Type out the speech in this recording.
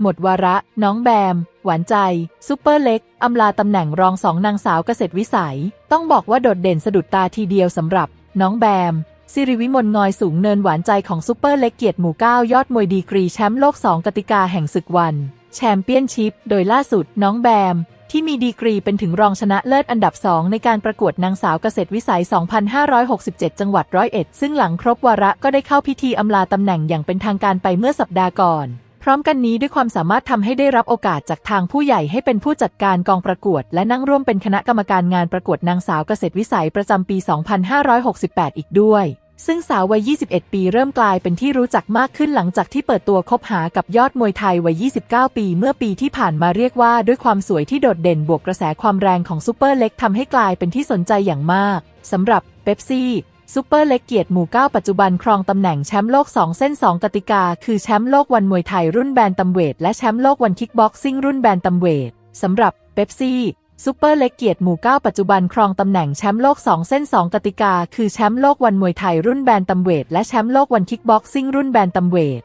หมดวาระ น้องแบม หวานใจ ซุปเปอร์เล็ก อำลาตำแหน่งรองสองนางสาวเกษตรวิสัย ต้องบอกว่าโดดเด่นสะดุดตาทีเดียวสำหรับ น้องแบมสิริวิมลงอยสูงเนินหวานใจของซุปเปอร์เล็กเกียรติหมู่เก้ายอดมวยดีกรีแชมป์โลก 2 กติกาแห่งศึกวัน แชมเปี้ยนชิพ โดยล่าสุดน้องแบม ที่มีดีกรีเป็นถึงรองชนะเลิศอันดับ 2 ในการประกวดนางสาวเกษตรวิสัย 2567 จังหวัดร้อยเอ็ดซึ่งหลังครบวาระก็ได้เข้าพิธีอำลาตำแหน่งอย่างเป็นทางการไปเมื่อสัปดาห์ก่อน พร้อมกันนี้ด้วยความสามารถทำให้ได้รับโอกาสจากทางผู้ใหญ่ให้เป็นผู้จัดการกองประกวด และนั่งร่วมเป็นคณะกรรมการงานประกวดนางสาวเกษตรวิสัยประจำปี 2568 อีกด้วย ซึ่งสาววัย 21 ปีเริ่มกลายเป็นที่รู้จักมากขึ้นหลังจากที่เปิดตัวคบหากับยอดมวยไทยวัย 29 ปีเมื่อปีที่ผ่านมาเรียกว่าด้วยความสวยที่โดดเด่นบวกกระแสความแรงของซูเปอร์เล็กทำให้กลายเป็นที่สนใจอย่างมากสำหรับเบปซี่ ซูเปอร์เล็กเกียรติหมู่ 9 ปัจจุบันครองตำแหน่งแชมป์โลก 2 เส้น 2 กติกา คือแชมป์โลกวันมวยไทยรุ่นแบนตัมเวท และแชมป์โลกวันคิกบ็อกซิ่งรุ่นแบนตัมเวทสำหรับเบปซี่ซูเปอร์เล็กเกียรติหมู่ 9 ปัจจุบันครองตำแหน่งแชมป์โลก 2 เส้น 2 กติกา คือแชมป์โลกวันมวยไทยรุ่นแบนตัมเวท และแชมป์โลกวันคิกบ็อกซิ่งรุ่นแบนตัมเวท